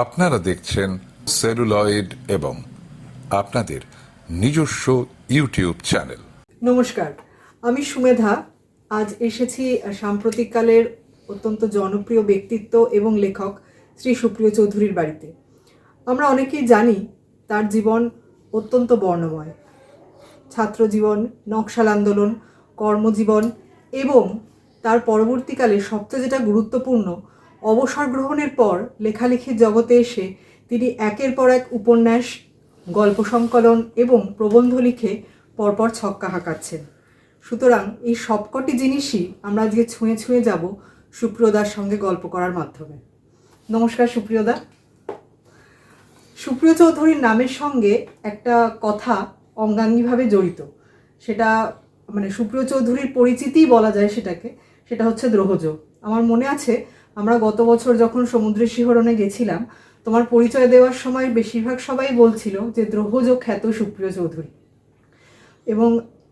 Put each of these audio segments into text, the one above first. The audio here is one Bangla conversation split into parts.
আপনারা দেখছেন সেলুলয়েড এবং আপনাদের নিজস্ব ইউটিউব চ্যানেল। নমস্কার, আমি সুমেধা। আজ এসেছি সাম্প্রতিককালের অত্যন্ত জনপ্রিয় ব্যক্তিত্ব এবং লেখক শ্রী সুপ্রিয় চৌধুরীর বাড়িতে। আমরা অনেকেই জানি তার জীবন অত্যন্ত বর্ণময়। ছাত্র জীবন, নকশাল আন্দোলন, কর্মজীবন এবং তার পরবর্তীকালে সবচেয়ে যেটা গুরুত্বপূর্ণ অবসর গ্রহণের পর লেখালেখির জগতে এসে তিনি একের পর এক উপন্যাস, গল্প সংকলন এবং প্রবন্ধ লিখে পরপর ছক্কা হাঁকাচ্ছেন। সুতরাং এই সবকটি জিনিসই আমরা আজকে ছুঁয়ে ছুঁয়ে যাব সুপ্রিয়দার সঙ্গে গল্প করার মাধ্যমে। নমস্কার সুপ্রিয়দা। সুপ্রিয় চৌধুরীর নামের সঙ্গে একটা কথা অঙ্গাঙ্গিভাবে জড়িত। সেটা মানে সুপ্রিয় চৌধুরীর পরিচিতিই বলা যায় সেটাকে, সেটা হচ্ছে দ্রোহজ আমার মনে আছে আমরা গত বছর যখন সমুদ্রের শিহরণে গেছিলাম, তোমার পরিচয় দেওয়ার সময় বেশিরভাগ সবাই বলছিল যে দ্রোহজ খ্যাত সুপ্রিয় চৌধুরী। এবং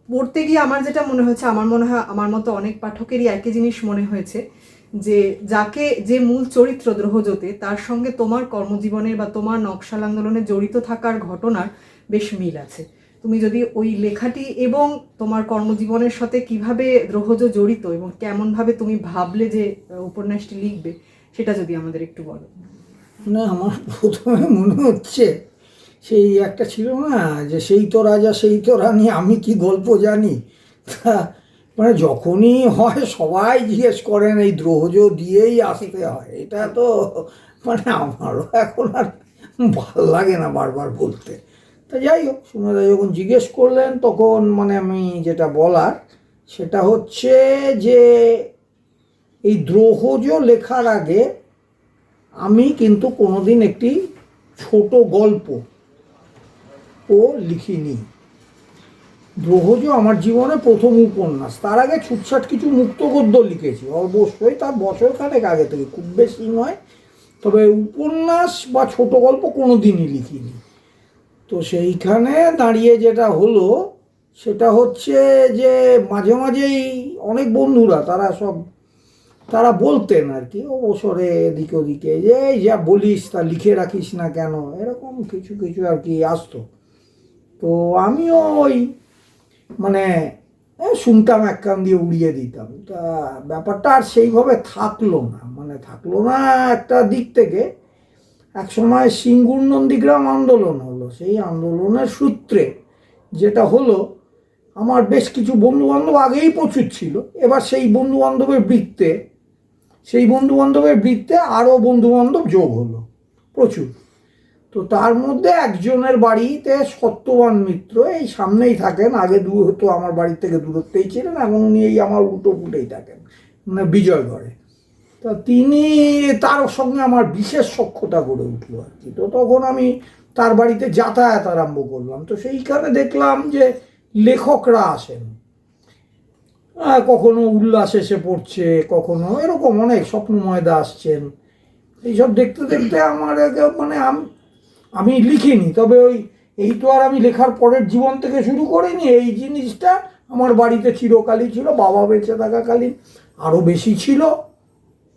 পড়তে গিয়ে আমার যেটা মনে হয়েছে, আমার মনে হয় আমার মতো অনেক পাঠকেরই একই জিনিস মনে হয়েছে যে যাকে যে মূল চরিত্র দ্রোহজতে, তার সঙ্গে তোমার কর্মজীবনের বা তোমার নকশাল আন্দোলনে জড়িত থাকার ঘটনার বেশ মিল আছে। তুমি যদি ওই লেখাটি এবং তোমার কর্মজীবনের সাথে কীভাবে দ্রোহজ জড়িত এবং কেমনভাবে তুমি ভাবলে যে উপন্যাসটি লিখবে, সেটা যদি আমাদের একটু বলো। না, আমার প্রথমে মনে হচ্ছে, সেই একটা ছিল না, যে সেই তো রাজা, সেই তো রানী, আমি কি গল্প জানি? তা মানে যখনই হয়, সবাই জিজ্ঞেস করেন, এই দ্রোহজ দিয়েই আসতে হয়। এটা তো মানে আমারও এখন আর ভালো লাগে না বারবার বলতে। তা যাই হোক সুমেদা যখন জিজ্ঞেস করলেন, তখন মানে আমি যেটা বলার, সেটা হচ্ছে যে এই দ্রোহজ লেখার আগে আমি কিন্তু কোনোদিন একটি ছোট গল্প ও লিখিনি। দ্রোহজ আমার জীবনে প্রথম উপন্যাস। তার আগে ছুটছাট কিছু মুক্ত গদ্য লিখেছি। অবশ্যই তার বছর খানেক আগে থেকে, খুব বেশি নয়। তবে উপন্যাস বা ছোট গল্প কোনো দিনই লিখিনি। তো সেইখানে দাঁড়িয়ে যেটা হলো, সেটা হচ্ছে যে মাঝে মাঝেই অনেক বন্ধুরা, তারা সব, তারা বলতেন আর কি অবসরে এদিকে ওদিকে যে, এই যা বলিস তা লিখে রাখিস না কেন? এরকম কিছু কিছু আর কি আসতো। তো আমিও ওই মানে শুনতাম এক কান দিয়ে উড়িয়ে দিতাম। তা ব্যাপারটা আর সেইভাবে থাকল না মানে থাকল না একটা দিক থেকে। এক সময় সিঙ্গুর নন্দীগ্রাম আন্দোলন সেই আন্দোলনের সূত্রে, যেটা হলো, আমার বেশ কিছু বন্ধু বান্ধব আগেই প্রচুর ছিল। এবার সেই বন্ধু বান্ধবের বৃত্তে, সেই বন্ধু বান্ধবের বৃত্তে আরও বন্ধু বান্ধব যোগ হলো, প্রচুর। তো তার মধ্যে একজনের বাড়িতে সত্যবান মিত্র, এই সামনেই থাকেন, আগে দূর হতো, আমার বাড়ি থেকে দূরত্বেই ছিলেন এবং উনি এই আমার উল্টো পুটেই থাকেন মানে বিজয়গড়ে তা তিনি তার সঙ্গে আমার বিশেষ সক্ষতা গড়ে উঠল আর কি। তো তখন আমি তার বাড়িতে যাতায়াত আরম্ভ করলাম। তো সেইখানে দেখলাম যে লেখকরা আসেন। কখনো উল্লাস এসে পড়ছে, কখনো এরকম অনেক স্বপ্নময়দা আসছেন। এইসব দেখতে দেখতে আমার মানে আম- আমি লিখিনি, তবে ওই এই তো আর আমি লেখার পরের জীবন থেকে শুরু করিনি। এই জিনিসটা আমার বাড়িতে চিরকালই ছিল, বাবা বেঁচে থাকাকালীন আরও বেশি ছিল।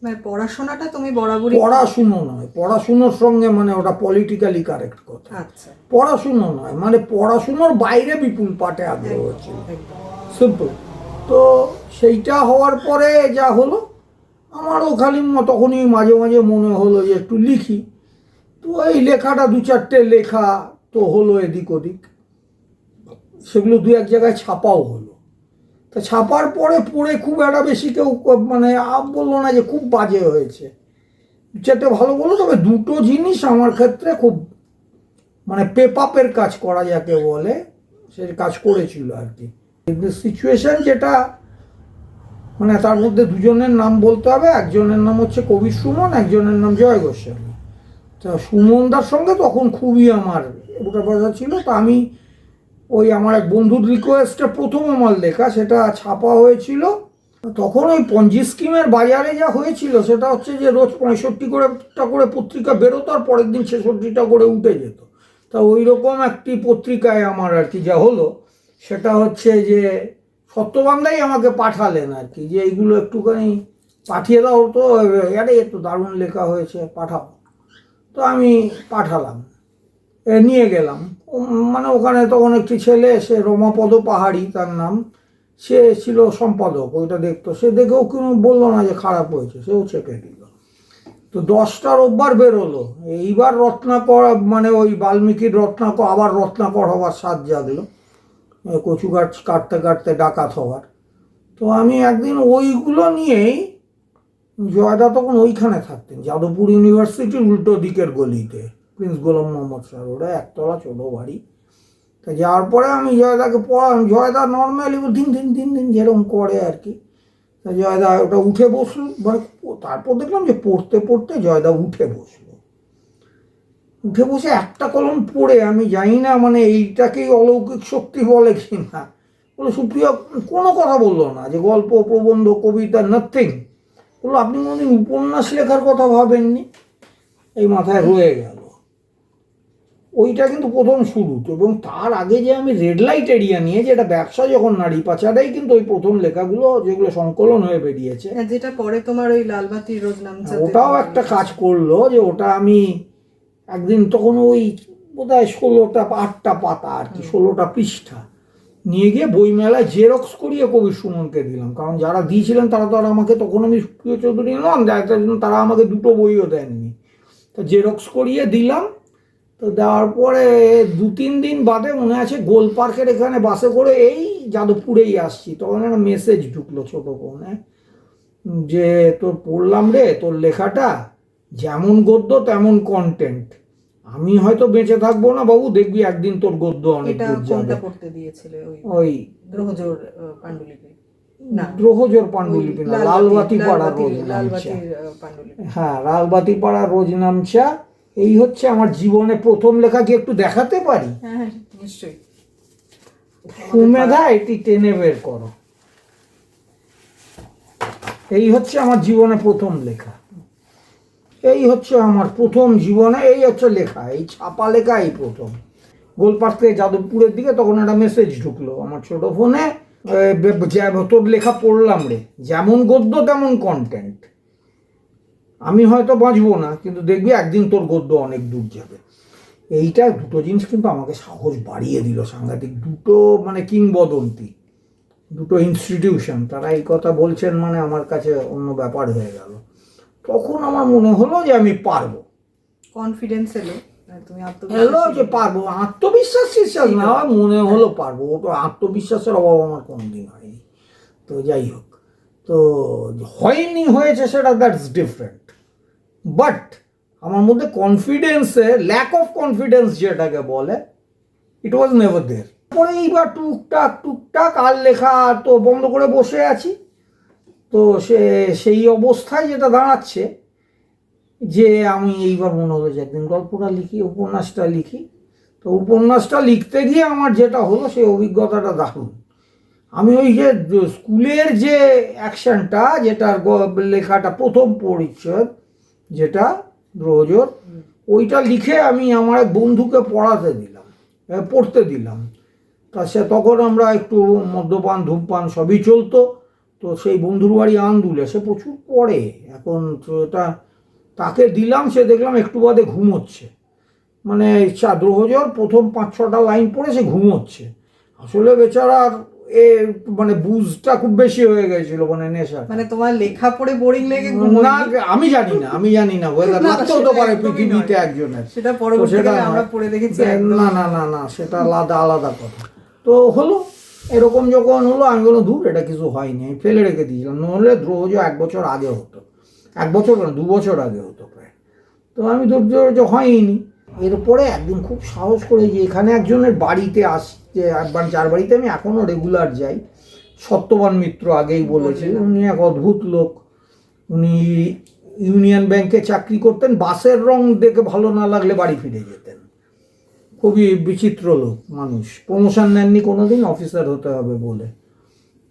মানে পড়াশোনাটা তুমি বরাবরই পড়াশুনো নয় পড়াশুনোর সঙ্গে মানে ওটা পলিটিক্যালি কারেক্ট কথা। আচ্ছা। পড়াশুনো নয় মানে পড়াশুনোর বাইরে বিপুল পাটে আগ্রহ ছিল। একদম। সিম্পল তো সেইটা হওয়ার পরে যা হলো আমারও খালি তখনই মাঝে মাঝে মনে হলো যে একটু লিখি। তো এই লেখাটা দু চারটে লেখা তো হলো এদিক ওদিক। সেগুলো দু এক জায়গায় ছাপাও হলো। তা ছাপার পরে পড়ে খুব একটা বেশি কেউ মানে বলল না যে খুব বাজে হয়েছে। চারটে ভালো বলো তবে দুটো জিনিস আমার ক্ষেত্রে খুব মানে পেপাপের কাজ করা যাকে বলে, সে কাজ করেছিল আর কি। কিন্তু সিচুয়েশন যেটা মানে তার মধ্যে দুজনের নাম বলতে হবে, একজনের নাম হচ্ছে কবি সুমন, একজনের নাম জয় গোস্বামী। তা সুমনদার সঙ্গে তখন খুবই আমার ওটা কথা ছিল, তা আমি ওই আমার এক বন্ধুর রিকোয়েস্টে প্রথম আমার লেখা, সেটা ছাপা হয়েছিল। তখন ওই পঞ্জি স্কিমের বাজারে যা হয়েছিল, সেটা হচ্ছে যে রোজ পঁয়ষট্টি করে টা করে পত্রিকা বেরোতো আর পরের দিন ছেষট্টিটা করে উঠে যেত। তা ওই রকম একটি পত্রিকায় আমার আর কি যা হলো, সেটা হচ্ছে যে সত্যবান্ধাই আমাকে পাঠালেন আর কি, যে এইগুলো একটুখানি পাঠিয়ে দাও তো আরে একটু দারুণ লেখা হয়েছে, পাঠাও। তো আমি পাঠালাম। নিয়ে গেলাম। মানে ওখানে তখন একটি ছেলে, সে রমাপদ পাহাড়ি তার নাম। সে ছিল সম্পাদক, ওইটা দেখতো। সে দেখেও কোনো বলল না যে খারাপ হয়েছে, সেও চেপে দিল। তো দশটা রোববার বেরোলো। এইবার রত্নাকর মানে ওই বাল্মীকির রত্নাকর, আবার রত্নাকর হওয়ার স্বাদ জাগলো। কচু গাছ কাটতে কাটতে ডাকাত হওয়ার। তো আমি একদিন ওইগুলো নিয়েই জয়দা তখন ওইখানে থাকতেন, যাদবপুর ইউনিভার্সিটির উল্টো দিকের গলিতে। প্রিন্স গোলাম মোহাম্মদ স্যার ওরা একতলা, ছোটো বাড়ি। তা যাওয়ার পরে আমি জয়দাকে পড়ালাম। জয়দা নর্মালি দিন দিন দিন দিন যেরকম করে আর কি। তা জয়দা ওটা উঠে বসল। মানে তারপর দেখলাম যে পড়তে পড়তে জয়দা উঠে বসল। উঠে বসে একটা কলম পড়ে, আমি জানি না মানে এইটাকেই অলৌকিক শক্তি বলে কি না বলে, সুপ্রিয়া, কোনো কথা বলল না যে গল্প, প্রবন্ধ, কবিতা নাথিং বলল, আপনি কোনোদিন উপন্যাস লেখার কথা ভাবেননি? এই মাথায় রয়ে গেল। ওইটা কিন্তু প্রথম শুরু। তো এবং তার আগে যে আমি রেড লাইট এরিয়া নিয়ে যেটা ব্যবসা যখন নারী পাচারাই কিন্তু ওই প্রথম লেখাগুলো যেগুলো সংকলন হয়ে বেরিয়েছে। হ্যাঁ, যেটা পরে তোমার ওই লালবাতি রোজ নাম ওটাও একটা কাজ করল যে ওটা আমি একদিন তখন ওই বোধহয় ষোলোটা আটটা পাতা আর কি ষোলোটা পৃষ্ঠা নিয়ে গিয়ে বইমেলায় জেরক্স করিয়ে কবি সুমনকে দিলাম। কারণ যারা দিয়েছিলেন তারা তো আর আমাকে তখন আমি সুপ্রিয় চৌধুরী তাই তার জন্য তারা আমাকে দুটো বইও দেননি। তো জেরক্স করিয়ে দিলাম তো দেওয়ার পরে দু তিন দিন বাদে মনে আছে গোল পার্কের এখানে বাসে করে এই যাদবপুরেই আসছি। তখন একটা মেসেজ ঢুকলো ছোটো ফোনে যে তোর পড়লাম রে তোর লেখাটা যেমন গদ্য তেমন কন্টেন্ট আমি হয়তো বেঁচে থাকব না বাবু দেখবি একদিন তোর গদ্য অনেক যাবে। পড়তে দিয়েছিলে ওই আহ, পাণ্ডুলিপি। না। গ্রহজোর পাণ্ডুলিপি না লালবাতি পাড়া রোজ নামচা হ্যাঁ লালবাতি পাড়া রোজ নামচা এই হচ্ছে আমার জীবনে প্রথম লেখা কি একটু দেখাতে পারি? হ্যাঁ হ্যাঁ নিশ্চয়ই। কুমেধা এটি টেনে বের করো। এই হচ্ছে আমার জীবনে প্রথম লেখা। এই হচ্ছে আমার প্রথম জীবনে এই হচ্ছে লেখা এই ছাপা লেখা এই প্রথম। গোলপাট থেকে যাদবপুরের দিকে তখন একটা মেসেজ ঢুকলো আমার ছোট ফোনে তোর লেখা পড়লাম রে যেমন গদ্য তেমন কন্টেন্ট আমি হয়তো বাঁচবো না কিন্তু দেখবি একদিন তোর গদ্য অনেক দূর যাবে। এইটা দুটো জিনিস কিন্তু আমাকে সাহস বাড়িয়ে দিল সাংঘাতিক। দুটো মানে কিংবদন্তি দুটো ইনস্টিটিউশন তারা এই কথা বলছেন মানে আমার কাছে অন্য ব্যাপার হয়ে গেল। তখন আমার মনে হলো যে আমি পারব। কনফিডেন্স এলো। আর তুমি এলো যে পারব। আত্মবিশ্বাস বিশ্বাস না মনে হলো পারব। ওটা আত্মবিশ্বাসের অভাব আমার কোনোদিন হয়নি। তো যাই হোক। তো হয়নি হয়েছে সেটা দ্যাটস ডিফারেন্ট বাট আমার মধ্যে কনফিডেন্সে ল্যাক অফ কনফিডেন্স যেটাকে বলে ইট ওয়াজ নেভার দের পরে এইবার টুকটাক টুকটাক আর লেখা তো বন্ধ করে বসে আছি। তো সে, সেই অবস্থায় যেটা দাঁড়াচ্ছে, যে আমি এইবার মনে হলো যে একদিন গল্পটা লিখি, উপন্যাসটা লিখি। তো উপন্যাসটা লিখতে গিয়ে আমার যেটা হলো, সেই অভিজ্ঞতাটা দারুণ। আমি ওই যে, স্কুলের যে অ্যাকশনটা যেটার লেখাটা প্রথম পরিচয় যেটা রোজর ওইটা লিখে আমি আমার এক বন্ধুকে পড়াতে দিলাম পড়তে দিলাম। তা সে তখন আমরা একটু মদ্যপান, ধূমপান সবই চলতো, তো সেই বন্ধুর বাড়ি আন্দুলে, সে প্রচুর পড়ে। এখন এটা তাকে দিলাম, সে দেখলাম একটু বাদে ঘুমোচ্ছে। মানে দ্রোহজর প্রথম পাঁচ ছটা লাইন পড়ে সে ঘুমোচ্ছে। আসলে বেচারার এ মানে বুঝটা খুব বেশি হয়ে গেছিল মানে নেশা মানে তোমার লেখা পড়ে বোরিং লেগে না আমি জানি না আমি জানি না ওয়েদার লাগতেও তো পারে পৃথিবীতে একজনের সেটা পরবর্তীকালে আমরা পড়ে দেখেছি না না না না সেটা আলাদা আলাদা কথা। তো হলো এরকম যখন হলো আমি বললাম দূর এটা কিছু হয়নি। আমি ফেলে রেখে দিয়েছিলাম নহলে দ্রোজ এক বছর আগে হতো। এক বছর না দু বছর আগে হতো প্রায়। তো আমি ধৈর্য হয়নি। এরপরে একদিন খুব সাহস করে যে এখানে একজনের বাড়িতে আসছে একবার যার বাড়িতে আমি এখনও রেগুলার যাই সত্যবান মিত্র আগেই বলেছে উনি এক অদ্ভুত লোক। উনি ইউনিয়ন ব্যাংকে চাকরি করতেন বাসের রং দেখে ভালো না লাগলে বাড়ি ফিরে যেতেন। খুবই বিচিত্র লোক মানুষ। প্রমোশন নেননি কোনো দিন অফিসার হতে হবে বলে।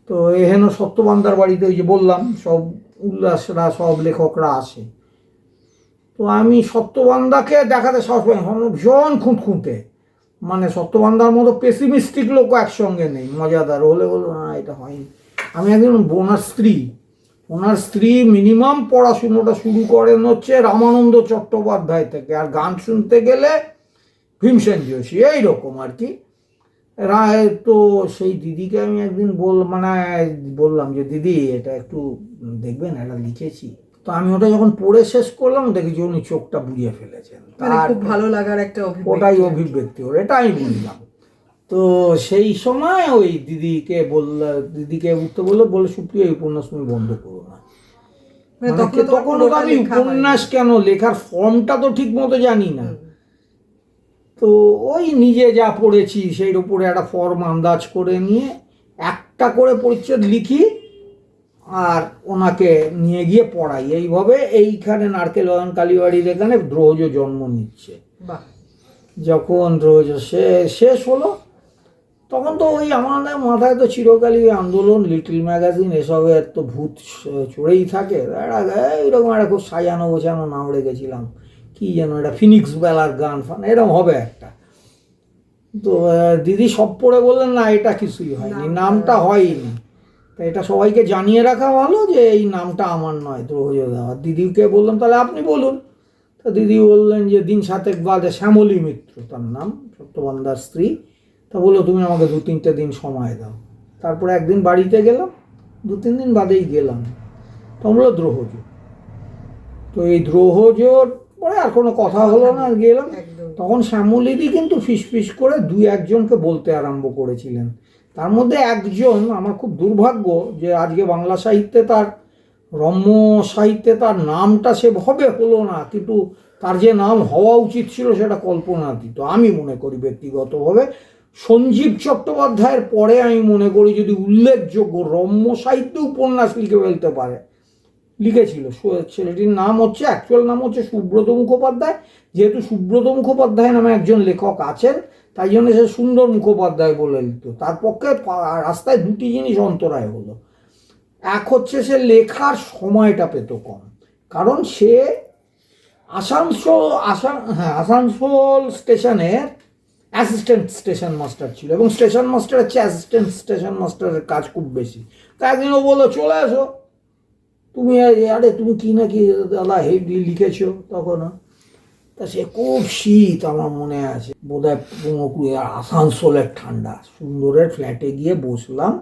তো এহেন সত্যবান্দার বাড়িতে ওই যে বললাম সব উল্লাসরা সব লেখকরা আসে। তো আমি সত্যবান্দাকে দেখাতে সাহস পাই না। ভীষণ খুঁতখুঁতে। মানে সত্যবান্দার মতো পেসিমিস্টিক লোকও একসঙ্গে নেই, মজাদার। হলে বলব না, এটা হয়নি। আমি একজন বোনার স্ত্রী। ওনার স্ত্রী মিনিমাম পড়াশুনোটা শুরু করেন হচ্ছে রামানন্দ চট্টোপাধ্যায় থেকে। আর গান শুনতে গেলে ভীমসেন যোশী, এইরকম আর কি। রায় তো সেই দিদিকে আমি একদিন বল মানে বললাম যে, দিদি, এটা একটু দেখবেন, এটা লিখেছি। তো আমি ওটা যখন পড়ে শেষ করলাম দেখি যে উনি চোখটা বুঝিয়ে ফেলেছেন। মানে তার খুব ভালো লাগার একটা ওটাই অভিব্যক্তি ওর এটা আমি বুঝলাম তো সেই সময় ওই দিদিকে বলল দিদিকে উঠতে বলল বলে সুপ্রিয় এই উপন্যাস তুমি বন্ধ করো না। মানে মানে তখন আমি উপন্যাস কেন লেখার ফর্মটা তো ঠিক মতো জানি না। তো ওই নিজে যা পড়েছি সেই উপরে একটা ফর্ম আন্দাজ করে নিয়ে একটা করে পরিচ্ছদ লিখি ওনাকে নিয়ে গিয়ে পড়াই। এইভাবে এইখানে নারকেল বাগান কালীবাড়ির এখানে দ্রোজ জন্ম নিচ্ছে। যখন রোজ সে শেষ হলো তখন তো ওই আমাদের মাথায় তো চিরকালই আন্দোলন লিটল ম্যাগাজিন এসবের তো ভূত চড়েই থাকে। একটা এইরকম একটা খুব সাজানো গোছানো নাম রেখেছিলাম। কি যেন এটা ফিনিক্স বেলার গান ফান এরকম হবে একটা। তো দিদি সব পড়ে বললেন না এটা কিছুই হয়নি। নামটা- নামটা হয়নি। তা এটা সবাইকে জানিয়ে রাখা ভালো যে এই নামটা আমার নয় দেওয়া দিদিকে বললাম তাহলে আপনি বলুন। তো দিদি বললেন যে দিন সাতেক বাদে শ্যামলী মিত্র তার নাম চট্টোপাধ্যায়ের স্ত্রী। তা বলল তুমি আমাকে দু তিনটে দিন সময় দাও। তারপরে একদিন বাড়িতে গেলাম দু তিন দিন বাদেই গেলাম। তো বলল দ্রোহজ তো এই দ্রোহজর পরে আর কোনো কথা হলো না আর গেলাম তখন শ্যামলিদি কিন্তু ফিস ফিস করে দুই একজনকে বলতে আরম্ভ করেছিলেন। তার মধ্যে একজন আমার খুব দুর্ভাগ্য যে আজকে বাংলা সাহিত্যে তার রম্য সাহিত্যে তার নামটা সেভাবে হলো না, কিন্তু তার যে নাম হওয়া উচিত ছিল সেটা কল্পনাতীত। আমি মনে করি ব্যক্তিগতভাবে সঞ্জীব চট্টোপাধ্যায়ের পরে আমি মনে করি যদি উল্লেখযোগ্য রম্য সাহিত্য উপন্যাস লিখে ফেলতে পারে। লিখেছিল। ছেলেটির নাম হচ্ছে অ্যাকচুয়াল নাম হচ্ছে সুব্রত মুখোপাধ্যায়। যেহেতু সুব্রত মুখোপাধ্যায় নামে একজন লেখক আছেন তাই জন্য সে সুন্দর মুখোপাধ্যায় বলে দিত। তার পক্ষে রাস্তায় দুটি জিনিস অন্তরায় হলো। এক হচ্ছে সে লেখার সময়টা পেত কম। কারণ সে আসানসোল আসান হ্যাঁ আসানসোল স্টেশনের অ্যাসিস্ট্যান্ট স্টেশন মাস্টার ছিল এবং স্টেশন মাস্টার হচ্ছে অ্যাসিস্ট্যান্ট স্টেশন মাস্টারের কাজ খুব বেশি। তা একদিন ও বলল, চলে আসো তুমি আরে আরে তুমি কি নাকি দাদা হেভি লিখেছো তখন? তা সে খুব শীত আমার মনে আছে। বোধহয় পনেরো কুড়ি আর আসানসোলের ঠান্ডা। সুন্দরের ফ্ল্যাটে গিয়ে বসলাম।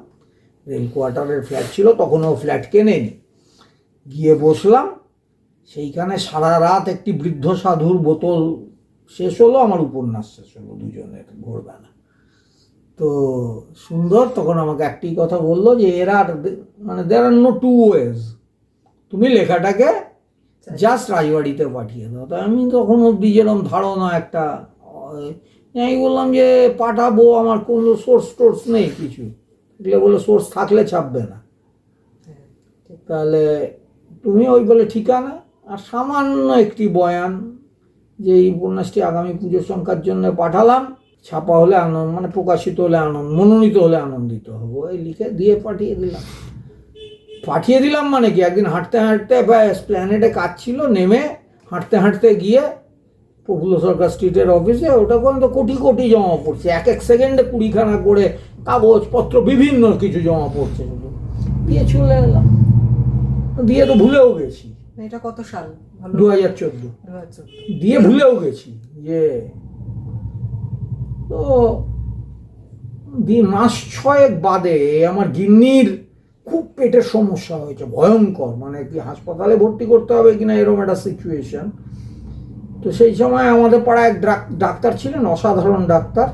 রেল কোয়ার্টারের ফ্ল্যাট ছিল, তখন ও ফ্ল্যাট কেনেনি। গিয়ে বসলাম। সেইখানে সারা রাত একটি বৃদ্ধ সাধুর বোতল শেষ হলো, আমার উপন্যাস শেষ হলো দুজনের ভোরবেলা। তো সুন্দর তখন আমাকে একটি কথা বলল যে, এরা মানে there are no two ways তুমি লেখাটাকে জাস্ট রাজবাড়িতে পাঠিয়ে দাও। তো আমি তখন অব্দি যেরকম ধারণা একটা আমি বললাম যে পাঠাবো, আমার কোনো সোর্স টোর্স নেই কিছু। এগুলো বলে সোর্স থাকলে ছাপবে না। তাহলে তুমি ওই বলে ঠিকানা, আর সামান্য একটি বয়ান যে এই উপন্যাসটি আগামী পুজোর সংখ্যার জন্য পাঠালাম, ছাপা হলে আনন্দ মানে প্রকাশিত হলে আনন্দ, মনোনীত হলে আনন্দিত হব। এই লিখে দিয়ে পাঠিয়ে দিলাম। পাঠিয়ে দিলাম মানে কি? একদিন হাঁটতে হাঁটতে ব্যাস প্ল্যানেটে কাজ ছিল নেমে হাঁটতে হাঁটতে গিয়ে প্রফুল্ল সরকার স্ট্রিটের অফিসে ওটা পর্যন্ত কোটি কোটি জমা পড়ছে। এক এক সেকেন্ডে কুড়িখানা করে কাগজপত্র বিভিন্ন কিছু জমা পড়ছে। শুধু দিয়ে চলে এলাম। দিয়ে তো ভুলেও গেছি। এটা কত সাল? দু হাজার চোদ্দ। দিয়ে ভুলেও গেছি। যে তো দিয়ে মাস ছয়েক বাদে আমার গিন্নির খুব পেটের সমস্যা হয়েছে ভয়ঙ্কর। মানে কি হাসপাতালে ভর্তি করতে হবে কিনা এরকম একটা সিচুয়েশন তো সেই সময় আমাদের পাড়ায় এক ডাক- ডাক্তার ছিলেন অসাধারণ ডাক্তার।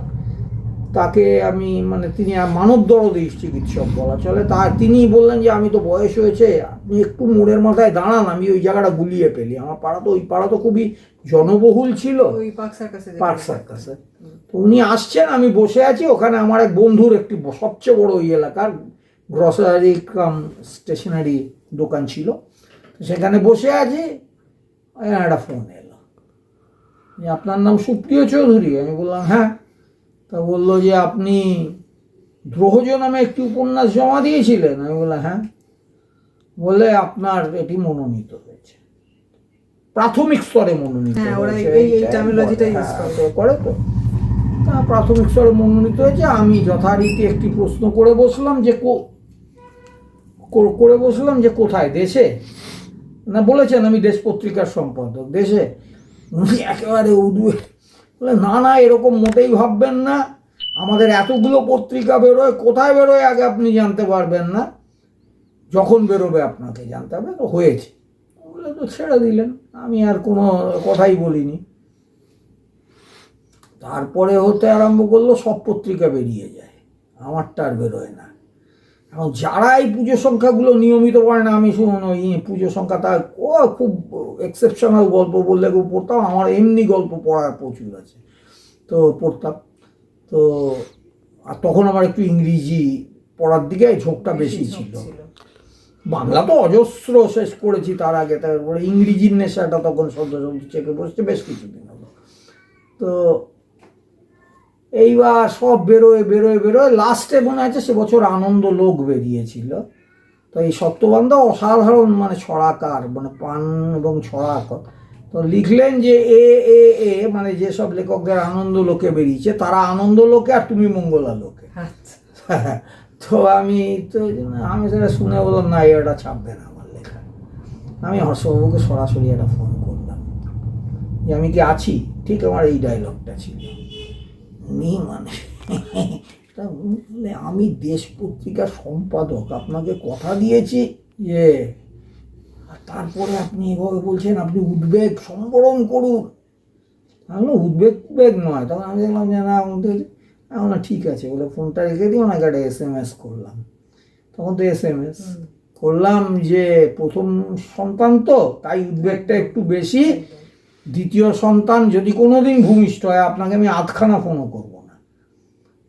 তাকে আমি মানে তিনি মানব দরদি চিকিৎসক বলা চলে। তা তিনি বললেন যে আমি তো বয়স হয়েছে আপনি একটু মোড়ের মাথায় দাঁড়ান আমি ওই জায়গাটা গুলিয়ে পেলি আমার পাড়া তো ওই পাড়া তো খুবই জনবহুল ছিল। ওই পার্ক। সার্কাসে তো উনি আসছেন আমি বসে আছি ওখানে আমার এক বন্ধুর একটি সবচেয়ে বড় ওই এলাকার গ্রসারি কাম স্টেশনারি দোকান ছিল সেখানে বসে আছি একটা ফোন এলো। যে আপনার নাম সুপ্রিয় চৌধুরী? আমি বললাম হ্যাঁ। তা বলল যে আপনি দ্রোহজ নামে একটি উপন্যাস জমা দিয়েছিলেন? আমি বললাম হ্যাঁ। বলে আপনার এটি মনোনীত হয়েছে। প্রাথমিক স্তরে মনোনীত হ্যাঁ, হ্যাঁ, করে। তো প্রাথমিক স্তরে মনোনীত হয়েছে। আমি যথারীতি একটি প্রশ্ন করে বসলাম যে কো- কর- বসলাম যে কোথায়? দেশে। না, বলেছেন আমি দেশ পত্রিকার সম্পাদক। দেশে। উনি একেবারে উদ্বে বলে, না না, এরকম মোটেই ভাববেন না। আমাদের এতগুলো পত্রিকা বেরোয়, কোথায় বেরোয় আগে আপনি জানতে পারবেন না। যখন বেরোবে আপনাকে জানতে হবে। তো হয়েছে। বলে, তো ছেড়ে দিলেন। আমি আর কোনো কথাই বলিনি। তারপরে হতে আরম্ভ করল, সব পত্রিকা বেরিয়ে যায়। আমারটা আর বেরোয় না। এখন যারা এই পুজো সংখ্যাগুলো নিয়মিত করে না আমি শুনুন ওই পুজো সংখ্যা তা ও খুব এক্সেপশনাল গল্প বললে পড়তাম আমার এমনি গল্প পড়ার প্রচুর আছে। তো পড়তাম। তো আর তখন আমার একটু ইংরেজি পড়ার দিকে ঝোঁকটা বেশি ছিল। বাংলা তো অজস্র শেষ করেছি তার আগে তারপরে ইংরেজির নেশাটা তখন সদ্য চেপে বসছে বেশ কিছুদিন হলো। তো এইবার সব বেরোয় বেরোয় বেরোয়। লাস্টে মনে আছে সে বছর আনন্দ লোক বেরিয়েছিল। তো এই সত্যবান্ধা অসাধারণ মানে ছড়াকার মানে পান এবং ছড়াকার তো লিখলেন যে এ এ এ মানে যেসব লেখকদের আনন্দ লোকে বেরিয়েছে তারা আনন্দ লোকে আর তুমি মঙ্গলা লোকে। আচ্ছা। তো আমি তো আমি সেটা শুনে বললাম না এটা ছাপবে না আমার লেখা। আমি হর্ষবাবুকে সরাসরি একটা ফোন করলাম। যে আমি কি আছি? ঠিক আমার এই ডায়লগটা ছিল। উনি মানে। বললে, আমি দেশ পত্রিকার সম্পাদক আপনাকে কথা দিয়েছি। যে আর তারপরে আপনি এভাবে বলছেন আপনি উদ্বেগ সম্বরণ করুন। আমি উদ্বেগ উদ্বেগ নয়। তখন আমি দেখলাম যে না উদ্বেগ আমি বললাম, ঠিক আছে বলে ফোনটা রেখে দিও ওনাকে একটা এস এম এস করলাম। তখন তো এস এম এস করলাম যে প্রথম সন্তান তো তাই উদ্বেগটা একটু বেশি। দ্বিতীয় সন্তান যদি কোনো দিন ভূমিষ্ঠ হয়, আপনাকে আমি আধখানা ফোনও করব না।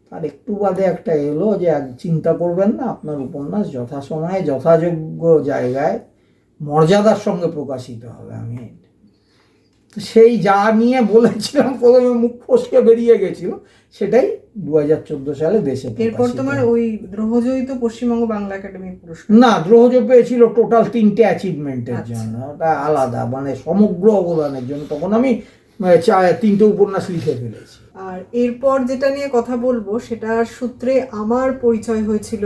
তার একটু বাদে একটা এলো যে চিন্তা করবেন না, আপনার উপন্যাস যথাসময়ে, যথাযোগ্য জায়গায় মর্যাদার সঙ্গে প্রকাশিত হবে। আমি তো সেই যা নিয়ে বলেছিলাম প্রথমে মুখ ফসকে বেরিয়ে গেছিল সেটাই দু হাজার চোদ্দ সালে দেশে এরপর তোমার ওই দ্রোহজয়ী তো পশ্চিমবঙ্গ বাংলা একাডেমি পুরস্কার? না দ্রোহজ পেয়েছিল টোটাল তিনটে অ্যাচিভমেন্টের আচ্ছা। জন্য ওটা আলাদা মানে সমগ্র অবদানের জন্য। তখন আমি তিনটে উপন্যাস লিখে ফেলেছি। আর এরপর যেটা নিয়ে কথা বলব সেটার সূত্রে আমার পরিচয় হয়েছিল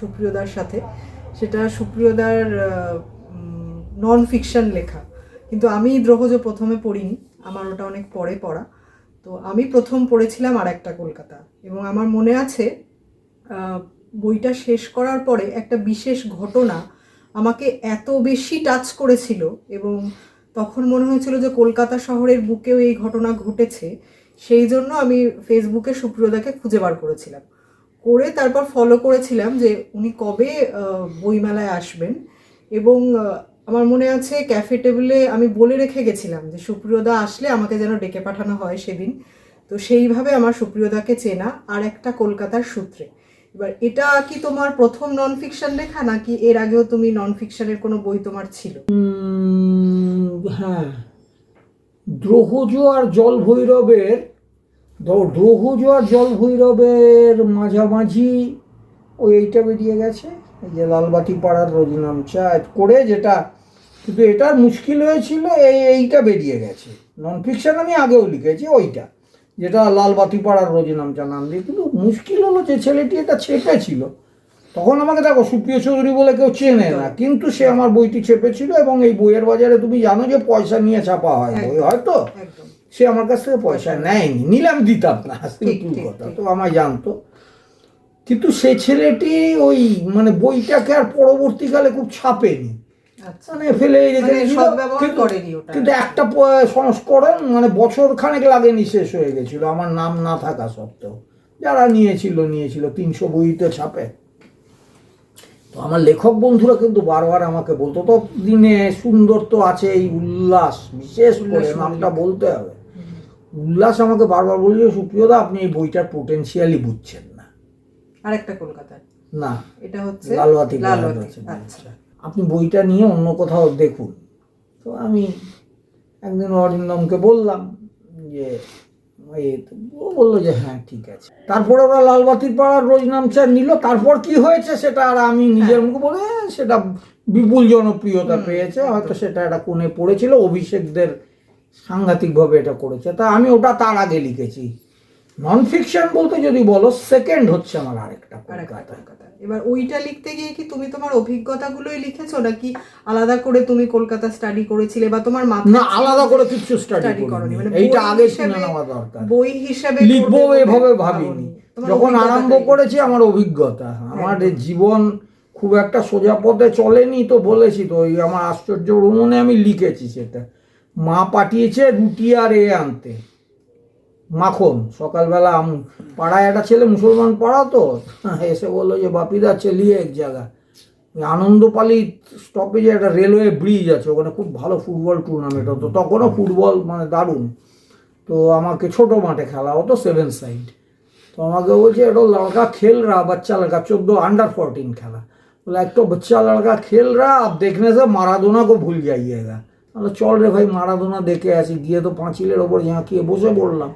সুপ্রিয়দার সাথে। সেটা সুপ্রিয়দার নন ফিকশন লেখা। কিন্তু আমি দ্রোহজ প্রথমে পড়িনি, আমার ওটা অনেক পরে পড়া। তো আমি প্রথম পড়েছিলাম আর একটা কলকাতা এবং আমার মনে আছে বইটা শেষ করার পরে একটা বিশেষ ঘটনা আমাকে এত বেশি টাচ করেছিল এবং তখন মনে হয়েছিল যে কলকাতা শহরের বুকেও এই ঘটনা ঘটেছে, সেই জন্য আমি ফেসবুকে সুপ্রিয়দাকে খুঁজে বার করেছিলাম। করে তারপর ফলো করেছিলাম যে উনি কবে বইমেলায় আসবেন এবং আমার মনে আছে ক্যাফে টেবিলে আমি বলে রেখে গেছিলাম যে সুপ্রিয়দা আসলে আমাকে যেন ডেকে পাঠানো হয় সেদিন। তো সেইভাবে আমার সুপ্রিয়দাকে চেনা আর একটা কলকাতার সূত্রে। এবার এটা কি তোমার প্রথম নন ফিকশন লেখা নাকি এর আগেও তুমি নন ফিকশনের কোনো বই তোমার ছিল? হ্যাঁ। দ্রোহজ আর জল ভৈরবের দ্রোহজ আর জল ভৈরবের মাঝামাঝি ওই এইটা বেরিয়ে গেছে? এই যে লালবাতি পাড়ার রোজনামচা করে যেটা কিন্তু এটার মুশকিল হয়েছিল এই এইটা বেরিয়ে গেছে। নন ফিকশন আমি আগেও লিখেছি ওইটা। যেটা লালবাতি পাড়ার রোজনামচা নাম দিয়ে। কিন্তু মুশকিল হলো যে ছেলেটি এটা ছেপেছিল। তখন আমাকে দেখো সুপ্রিয় চৌধুরী বলে কেউ চেনে না। কিন্তু সে আমার বইটি চেপেছিল এবং এই বইয়ের বাজারে তুমি জানো যে পয়সা নিয়ে ছাপা হয় বই হয়তো সে আমার কাছ থেকে পয়সা নেয়নি। নিলাম দিতাম না সিম্পল কথা। তো আমায় জানতো। কিন্তু সে ছেলেটি ওই মানে বইটাকে আর পরবর্তীকালে খুব ছাপেনি। মানে ফেলে মানে কিন্তু- একটা সংস্করণ মানে বছর খানেক লাগেনি শেষ হয়ে গেছিল আমার নাম না থাকা সত্ত্বেও। যারা নিয়েছিল নিয়েছিল তিনশো বইতে ছাপে। তো আমার লেখক বন্ধুরা কিন্তু বারবার আমাকে বলতো তো দিনে সুন্দর তো আছে এই উল্লাস বিশেষ করে উল্লাস নামটা বলতে হবে। উল্লাস আমাকে বারবার বলছে সুপ্রিয়দা আপনি এই বইটার পোটেনশিয়ালি বুঝছেন না। আর একটা কলকাতার না এটা হচ্ছে লালবাতি লালবাতি আচ্ছা। আপনি বইটা নিয়ে অন্য কোথাও দেখুন। তো আমি একদিন অরিন্দমকে বললাম যে ও বলল যে হ্যাঁ ঠিক আছে। তারপরে ওরা লালবাতির পাড়ার রোজ নামচা নিল। তারপর কি হয়েছে সেটা আর আমি নিজের মুখে বলে "হ্যাঁ, সেটা বিপুল জনপ্রিয়তা পেয়েছে। হয়তো সেটা একটা কোণে পড়েছিল। অভিষেকদের সাংঘাতিকভাবে এটা করেছে। তা আমি ওটা তার আগে লিখেছি। নন ফিকশন বলতে যদি বলো সেকেন্ড হচ্ছে আমার আরেকটা কলকাতা। এবার ওইটা লিখতে গিয়ে কি তুমি তোমার অভিজ্ঞতাগুলোই লিখেছো নাকি আলাদা করে তুমি কলকাতা স্টাডি করেছিলে বা তোমার মাথায় না আলাদা করে কিছু স্টাডি করনি? মানে এইটা আগে শুনে নেওয়া দরকার। বই হিসেবে লিখব এভাবে ভাবিনি। যখন আরম্ভ করেছি আমার অভিজ্ঞতা। আমার জীবন খুব একটা সোজা পথে চলেনি তো বলেছি তো ওই আমার আশ্চর্য ভ্রমণে আমি লিখেছি সেটা। মা পাঠিয়েছে রুটি আর এ আনতে। মাখন সকালবেলা আম পাড়ায় একটা ছেলে মুসলমান পাড়া তো এসে বললো যে বাপিদা চেলিয়ে এক জায়গা ওই আনন্দপালি স্টপেজে একটা রেলওয়ে ব্রিজ আছে ওখানে খুব ভালো ফুটবল টুর্নামেন্ট হতো তখনও ফুটবল মানে দারুণ তো আমাকে ছোট মাঠে খেলা হতো সেভেন সাইড तो আমাকে বলছে এটা লড়কা खेल रहा बच्चा लड़का चौदह अंडर फोर्टीन खेला बोला एक तो बच्चा लड़का खेल रहा अब देखने से माराडोना को भूल जाइएगा বলে, চল রে ভাই, মারাদোনা দেখে আসি। গিয়ে তো পাঁচিলের ওপর ঝাঁকিয়ে বসে পড়লাম।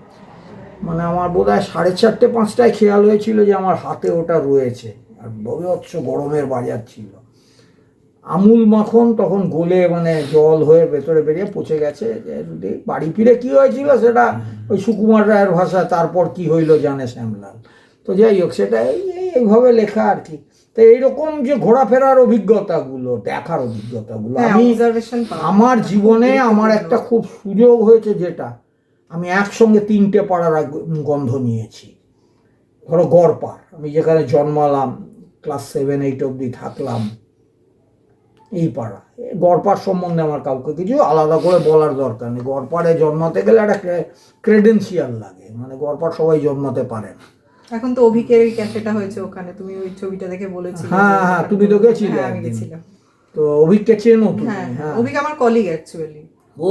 মানে আমার বোধ হয় সাড়ে চারটে পাঁচটায় খেয়াল হয়েছিল যে আমার হাতে ওটা রয়েছে। আর হচ্ছে গরমের বাজার ছিল। আমুল মাখন তখন গলে মানে জল হয়ে ভেতরে বেরিয়ে পচে গেছে বাড়ি ফিরে কি হয়েছিল সেটা ওই সুকুমার রায়ের ভাষা তারপর কি হইল জানে শ্যামলাল? তো যাই হোক, সেটা এই এই- এইভাবে লেখা আর কি। তো এইরকম যে ঘোরাফেরার অভিজ্ঞতাগুলো দেখার অভিজ্ঞতাগুলো হ্যাঁ, আমি আমার জীবনে আমার একটা খুব সুযোগ হয়েছে যেটা আমি একসঙ্গে তিনটে পাড়ার গন্ধ নিয়েছি। ধরো গড়পাড় আমি যেখানে জন্মালাম ক্লাস সেভেন এইট অবধি থাকলাম এই পাড়া। গড়পাড় সম্বন্ধে আমার কাউকে কিছু আলাদা করে বলার দরকার নেই। গড়পাড়ে জন্মাতে গেলে একটা ক্রেডেন্সিয়াল লাগে মানে গড়পাড় সবাই জন্মাতে পারে না। এখন তো অভিকের ওই ক্যাফেটা হয়েছে ওখানে তুমি ওই ছবিটা দেখে বলেছিলে হ্যাঁ, হ্যাঁ, তুমি তো গেছিলে হ্যাঁ, আমি। গেছিলাম। তো অভিককে চেনো তুমি? হ্যাঁ হ্যাঁ। হ্যাঁ অভিক আমার কলিগ অ্যাকচুয়ালি ও।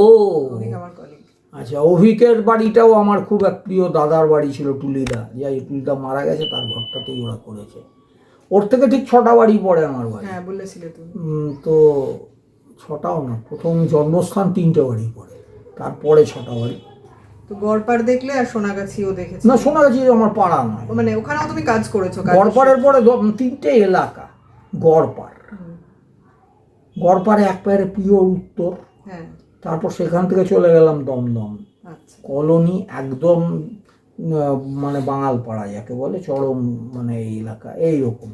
অভিক আমার কলিগ আচ্ছা অভিকের বাড়িটাও আমার খুব এক প্রিয় দাদার বাড়ি ছিল টুলিদা। যাই টুলিদা মারা গেছে তার ঘরটাতেই ওরা করেছে। ওর থেকে ঠিক ছটা বাড়ি পড়ে আমার বাড়ি। হ্যাঁ বলেছিলে তুমি। তো ছটাও না প্রথম জন্মস্থান তিনটে বাড়ি পড়ে। তারপরে ছটা বাড়ি। তো গড়পাড় দেখলে আর সোনাগাছিও দেখেছি? না শোনা গেছে আমার পাড়া নয়। মানে ওখানেও তুমি কাজ করেছ গড়পাড়ের পরে তিনটে এলাকা গড়পাড়। গড়পাড়ে এক পায়ের প্রিয় উত্তর হ্যাঁ। তারপর সেখান থেকে চলে গেলাম দমদম। আচ্ছা। কলোনি একদম মানে বাঙাল পাড়া যাকে বলে চরম মানে এই এলাকা এইরকম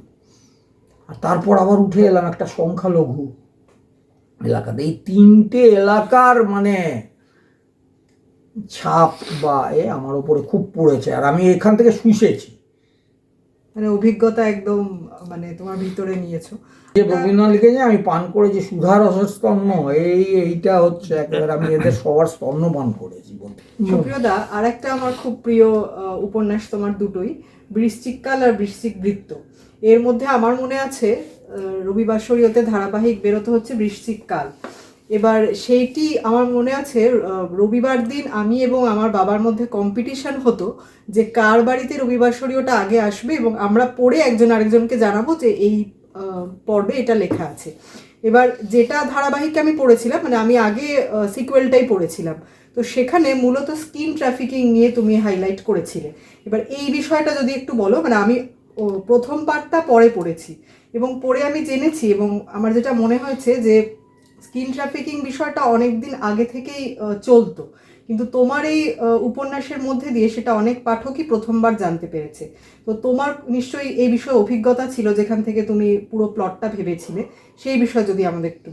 আর তারপর আবার উঠে এলাম একটা সংখ্যালঘু এলাকাতে। এই তিনটে এলাকার মানে ছাপ বা এ আমার উপরে খুব পড়েছে আর আমি এখান থেকে শুষেছি। মানে অভিজ্ঞতা একদম মানে তোমার ভিতরে নিয়েছো। যে রবীন্দ্রনাথ লিখেছে আমি পান করেছি সুধার স্তন্য এই এইটা হচ্ছে একেবারে আমি এদের সবার স্তন্য পান করেছি বলতে। সুপ্রিয়দা আর একটা আমার খুব প্রিয় উপন্যাস তোমার দুটোই বৃশ্চিককাল আর বৃশ্চিক বৃত্ত। এর মধ্যে আমার মনে আছে রবিবার শরীয়তে ধারাবাহিক বেরোতে হচ্ছে বৃশ্চিককাল এবার সেইটি আমার মনে আছে রবিবার দিন আমি এবং আমার বাবার মধ্যে কম্পিটিশন হতো যে কার বাড়িতে রবিবার শরীয়টা আগে আসবে এবং আমরা পড়ে একজন আরেকজনকে জানাব যে এই পর্বে এটা লেখা আছে। এবার যেটা ধারাবাহিক আমি পড়েছিলাম মানে আমি আগে সিকুয়েলটাই পড়েছিলাম, তো সেখানে মূলত স্কিন ট্রাফিকিং নিয়ে তুমি হাইলাইট করেছিলে। এবার এই বিষয়টা যদি একটু বলো মানে আমি প্রথম পার্টটা পরে পড়েছি এবং পড়ে আমি জেনেছি এবং আমার যেটা মনে হয়েছে যে স্কিন ট্রাফিকিং বিষয়টা অনেক দিন আগে থেকেই চলতো। কিন্তু তোমার এই উপন্যাসের মধ্যে দিয়ে সেটা অনেক পাঠকই প্রথমবার জানতে পেরেছে। তো তোমার নিশ্চয়ই এই বিষয়ে অভিজ্ঞতা ছিল যেখান থেকে তুমি পুরো প্লটটা ভেবেছিলে। সেই বিষয়ে যদি আমাদের একটু।